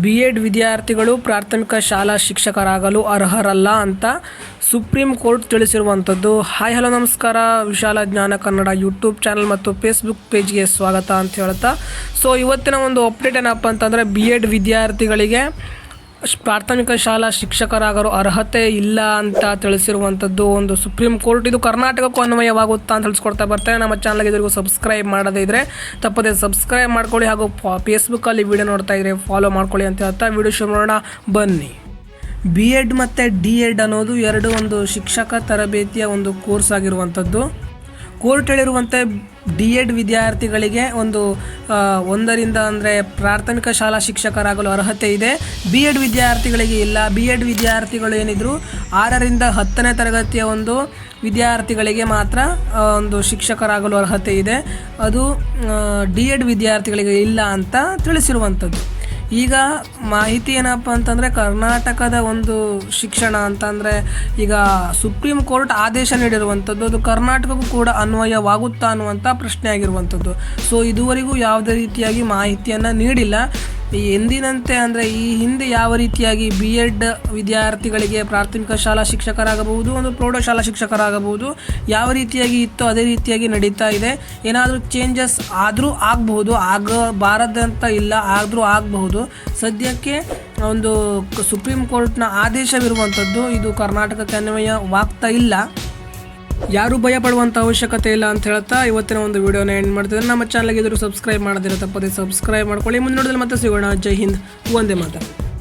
B Ed ವಿದ್ಯಾರ್ಥಿಗಳು ಪ್ರಾಥಮಿಕ ಶಾಲಾ ಶಿಕ್ಷಕರಾಗಲು ಅರ್ಹರಲ್ಲ ಅಂತ ಸುಪ್ರೀಂ ಕೋರ್ಟ್ ತಿಳಿಸಿರುವಂಥದ್ದು. ಹಾಯ್, ಹಲೋ, ನಮಸ್ಕಾರ. ವಿಶಾಲ ಜ್ಞಾನ ಕನ್ನಡ ಯೂಟ್ಯೂಬ್ ಚಾನಲ್ ಮತ್ತು ಫೇಸ್ಬುಕ್ ಪೇಜ್ಗೆ ಸ್ವಾಗತ ಅಂತ ಹೇಳ್ತಾ. ಸೊ ಇವತ್ತಿನ ಒಂದು ಅಪ್ಡೇಟ್ ಏನಪ್ಪ ಅಂತಂದರೆ ಬಿ ಎಡ್ ವಿದ್ಯಾರ್ಥಿಗಳಿಗೆ ಪ್ರಾಥಮಿಕ ಶಾಲಾ ಶಿಕ್ಷಕರಾಗಲು ಅರ್ಹತೆ ಇಲ್ಲ ಅಂತ ತಿಳಿಸಿರುವಂಥದ್ದು ಒಂದು ಸುಪ್ರೀಂ ಕೋರ್ಟ್. ಇದು ಕರ್ನಾಟಕಕ್ಕೂ ಅನ್ವಯವಾಗುತ್ತಾ ಅಂತ ತಿಳಿಸ್ಕೊಡ್ತಾ ಬರ್ತಾರೆ. ನಮ್ಮ ಚಾನಲ್ಗೆ ಇದರಿಗೂ ಸಬ್ಸ್ಕ್ರೈಬ್ ಮಾಡದೇ ಇದ್ದರೆ ತಪ್ಪದೆ ಸಬ್ಸ್ಕ್ರೈಬ್ ಮಾಡ್ಕೊಳ್ಳಿ ಹಾಗೂ ಫೇಸ್ಬುಕ್ಕಲ್ಲಿ ವಿಡಿಯೋ ನೋಡ್ತಾ ಇದ್ರೆ ಫಾಲೋ ಮಾಡ್ಕೊಳ್ಳಿ ಅಂತ ಹೇಳ್ತಾ ವಿಡಿಯೋ ಶುರು ಮಾಡೋಣ. ಬನ್ನಿ. ಬಿ ಎಡ್ ಮತ್ತು ಡಿ ಎಡ್ ಅನ್ನೋದು ಎರಡು ಒಂದು ಶಿಕ್ಷಕ ತರಬೇತಿಯ ಒಂದು ಕೋರ್ಸ್ ಆಗಿರುವಂಥದ್ದು. ಕೋರ್ಟ್ ಹೇಳಿರುವಂತೆ ಡಿ ಎಡ್ ವಿದ್ಯಾರ್ಥಿಗಳಿಗೆ ಒಂದು ಒಂದರಿಂದ ಅಂದರೆ ಪ್ರಾಥಮಿಕ ಶಾಲಾ ಶಿಕ್ಷಕರಾಗಲು ಅರ್ಹತೆ ಇದೆ. ಬಿ ಎಡ್ ವಿದ್ಯಾರ್ಥಿಗಳಿಗೆ ಇಲ್ಲ. ಬಿ ಎಡ್ ವಿದ್ಯಾರ್ಥಿಗಳು ಏನಿದ್ರು ಆರರಿಂದ ಹತ್ತನೇ ತರಗತಿಯ ಒಂದು ವಿದ್ಯಾರ್ಥಿಗಳಿಗೆ ಮಾತ್ರ ಒಂದು ಶಿಕ್ಷಕರಾಗಲು ಅರ್ಹತೆ ಇದೆ. ಅದು ಡಿ ಎಡ್ ವಿದ್ಯಾರ್ಥಿಗಳಿಗೆ ಇಲ್ಲ ಅಂತ ತಿಳಿಸಿರುವಂಥದ್ದು. ಈಗ ಮಾಹಿತಿ ಏನಪ್ಪ ಅಂತಂದರೆ ಕರ್ನಾಟಕದ ಒಂದು ಶಿಕ್ಷಣ ಅಂತಂದರೆ ಈಗ ಸುಪ್ರೀಂ ಕೋರ್ಟ್ ಆದೇಶ ನೀಡಿರುವಂಥದ್ದು, ಅದು ಕರ್ನಾಟಕಕ್ಕೂ ಕೂಡ ಅನ್ವಯವಾಗುತ್ತಾ ಅನ್ನುವಂಥ ಪ್ರಶ್ನೆ ಆಗಿರುವಂಥದ್ದು ಸೊ ಇದುವರೆಗೂ ಯಾವುದೇ ರೀತಿಯಾಗಿ ಮಾಹಿತಿಯನ್ನು ನೀಡಿಲ್ಲ. ಎಂದಿನಂತೆ ಅಂದರೆ ಈ ಹಿಂದೆ ಯಾವ ರೀತಿಯಾಗಿ ಬಿ ಎಡ್ ವಿದ್ಯಾರ್ಥಿಗಳಿಗೆ ಪ್ರಾಥಮಿಕ ಶಾಲಾ ಶಿಕ್ಷಕರಾಗಬಹುದು, ಒಂದು ಪ್ರೌಢಶಾಲಾ ಶಿಕ್ಷಕರಾಗಬಹುದು, ಯಾವ ರೀತಿಯಾಗಿ ಇತ್ತು ಅದೇ ರೀತಿಯಾಗಿ ನಡೀತಾ ಇದೆ. ಏನಾದರೂ ಚೇಂಜಸ್ ಆದರೂ ಆಗಬಹುದು, ಆಗಬಾರದಂತ ಇಲ್ಲ ಆದರೂ ಆಗಬಹುದು. ಸದ್ಯಕ್ಕೆ ಒಂದು ಸುಪ್ರೀಂ ಕೋರ್ಟ್ನ ಆದೇಶವಿರುವಂಥದ್ದು ಇದು ಕರ್ನಾಟಕಕ್ಕೆ ಅನ್ವಯವಾಗ್ತಾ ಇಲ್ಲ. ಯಾರು ಭಯ ಪಡುವಂಥ ಅವಶ್ಯಕತೆ ಇಲ್ಲ ಅಂತ ಹೇಳ್ತಾ ಇವತ್ತಿನ ಒಂದು ವಿಡಿಯೋನ ಎಂಡ್ ಮಾಡ್ತಿದ್ದಾರೆ ನಮ್ಮ ಚಾನಲ್ಗೆ ಇದ್ರು ಸಬ್ಸ್ಕ್ರೈಬ್ ಮಾಡದಿರ ತಪ್ಪದೆ ಸಬ್ಸ್ಕ್ರೈಬ್ ಮಾಡ್ಕೊಳ್ಳಿ. ಮುಂದೆ ನೋಡಿದ್ರೆ ಮತ್ತೆ ಸಿಗೋಣ. ಜೈ ಹಿಂದ್. ಒಂದೇ ಮಾತು